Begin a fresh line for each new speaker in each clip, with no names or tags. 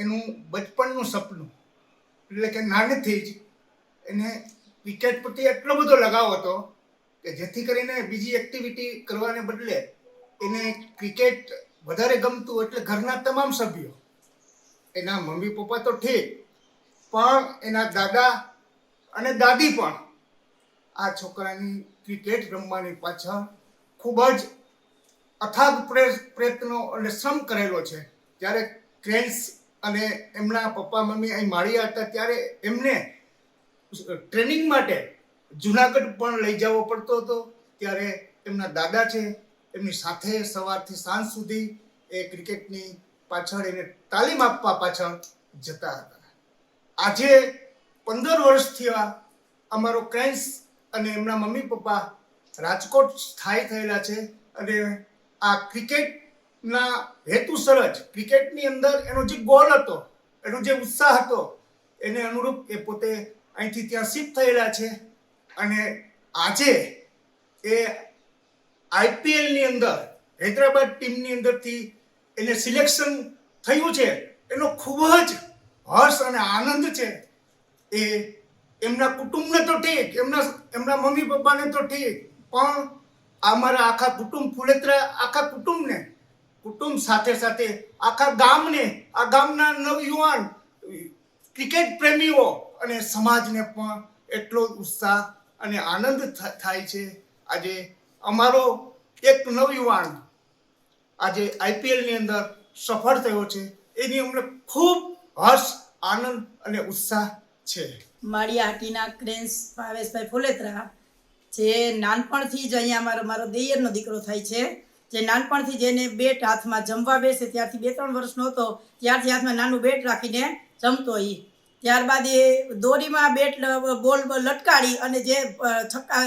એનું બચપણનું સપનું. એટલે કે નાનેથી જ એને ક્રિકેટ પ્રત્યે એટલો બધો લગાવ હતો કે જેથી કરીને બીજી એક્ટિવિટી કરવાને બદલે એને ક્રિકેટ વધારે ગમતું એટલે ઘરના તમામ સભ્યો, એના મમ્મી પપ્પા તો ઠીક, પણ એના દાદા અને દાદી પણ આ છોકરાની ક્રિકેટ રમવાની પાછળ ખૂબ જ અથાગ પ્રય- પ્રયત્નો અને શ્રમ કરેલો છે. જ્યારે ક્રેન્સ અને એમના પપ્પા, મમ્મી અહીં માળિયા હતા ત્યારે એમને ટ્રેનિંગ માટે જુનાગઢ પણ લઈ જવો પડતો હતો. ત્યારે એમના દાદા છે, એમની સાથે સવારથી સાંજ સુધી એ ક્રિકેટની પાછળ એને તાલીમ આપવા પાછળ જતા હતા. આજે પંદર વર્ષથી આ અમારો ક્રેન્સ અને એમના મમ્મી પપ્પા રાજકોટ સ્થાયી થયેલા છે અને આ ક્રિકેટના હેતુસર જ ક્રિકેટની અંદર એનો જે ગોલ હતો, એનો જે ઉત્સાહ હતો, એને અનુરૂપ એ પોતે અહીંથી ત્યાં શિફ્ટ થયેલા છે. અને આજે એ આઈપીએલની અંદર, હૈદરાબાદ ટીમની અંદરથી એને સિલેક્શન થયું છે, એનો ખૂબ જ હર્ષ અને આનંદ છે. એ એમના કુટુંબને તો ઠીક, એમના એમના મમ્મી પપ્પાને તો ઠીક, પણ અમારા આખા કુટુંબ, ફુલેત્રા આખા કુટુંબને કુટુંબ સાથે સાથે આખા ગામને, આ ગામના નવયુવાન ક્રિકેટ પ્રેમીઓ અને સમાજને પણ એટલો ઉત્સાહ અને આનંદ થાય છે. આજે અમારો એક નવયુવાન આજે આઈપીએલની અંદર સફળ થયો છે. એની અમને ખૂબ હર્ષ, આનંદ અને ઉત્સાહ છે.
મારી હાટીના ક્રેન્સ ભાવેશભાઈ ફુલેત્રા, જે નાનપણથી જ અહીંયા મારો મારો દેયરનો દીકરો થાય છે. જે નાનપણથી જેને બેટ હાથમાં જમવા બેસે, ત્યારથી બે ત્રણ વર્ષનો હતો ત્યારથી હાથમાં નાનું બેટ રાખીને જમતો એ ત્યારબાદ એ દોરીમાં બેટ બોલ લટકાડી અને જે છક્કા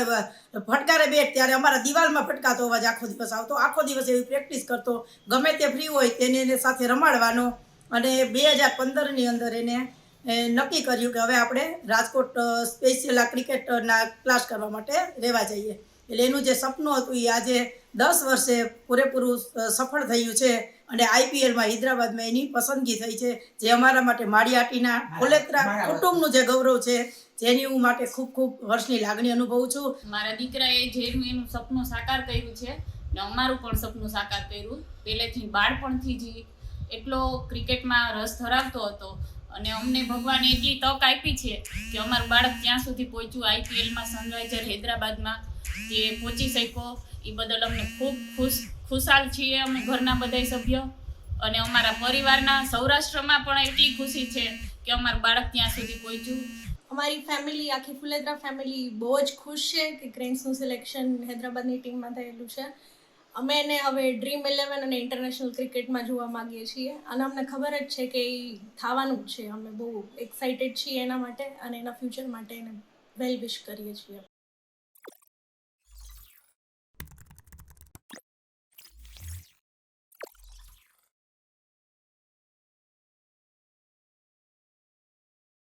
ફટકારે બેટ, ત્યારે અમારા દિવાલમાં ફટકાતો અવાજ આખો દિવસ આવતો. આખો દિવસ એવી પ્રેક્ટિસ કરતો. ગમે તે ફ્રી હોય તેને એને સાથે રમાડવાનો. અને બે હજાર પંદરની અંદર એને નક્કી કર્યું કે હવે આપણે રાજકોટ સ્પેશિયલ આ ક્રિકેટના ક્લાસ કરવા માટે રહેવા જઈએ. એટલે એનું જે સપનું હતું એ આજે દસ વર્ષે પૂરેપૂરું સફળ થયું છે અને આઈપીએલમાં હૈદરાબાદમાં એની પસંદગી થઈ છે જે અમારા માટે માળિયાટીના કોલેત્રા કુટુંબનું જે ગૌરવ છે જેની હું માટે ખૂબ ખૂબ વર્ષની લાગણી અનુભવું છું.
મારા દીકરાએ જેનું એનું સપનું સાકાર કર્યું છે ને અમારું પણ સપનું સાકાર કર્યું પહેલેથી બાળપણથી જ એટલો ક્રિકેટમાં રસ ધરાવતો હતો અને અમને ભગવાને એટલી તક આપી છે કે અમારું બાળક ત્યાં સુધી પહોંચ્યું આઈપીએલમાં સનરાઈઝર હૈદરાબાદમાં. જે પહોંચી શક્યો, એ બદલ અમને ખૂબ ખુશ, ખુશાલ છીએ અમે ઘરના બધાય સભ્યો. અને અમારા પરિવારના સૌરાષ્ટ્રમાં પણ એટલી ખુશી છે કે અમારું બાળક ત્યાં સુધી પહોંચ્યું.
અમારી ફેમિલી આખી ફુલેદ્રા ફેમિલી બહુ જ ખુશ છે કે ક્રેન્સનું સિલેક્શન હૈદરાબાદની ટીમમાં થયેલું છે. અમે એને હવે ડ્રીમ ઇલેવન અને ઇન્ટરનેશનલ ક્રિકેટમાં જોવા માંગીએ છીએ. અને અમને ખબર જ છે કે એ થવાનું જ છે. અમે બહુ એક્સાઇટેડ છીએ એના માટે અને એના ફ્યુચર માટે એને વેલ વિશ કરીએ છીએ.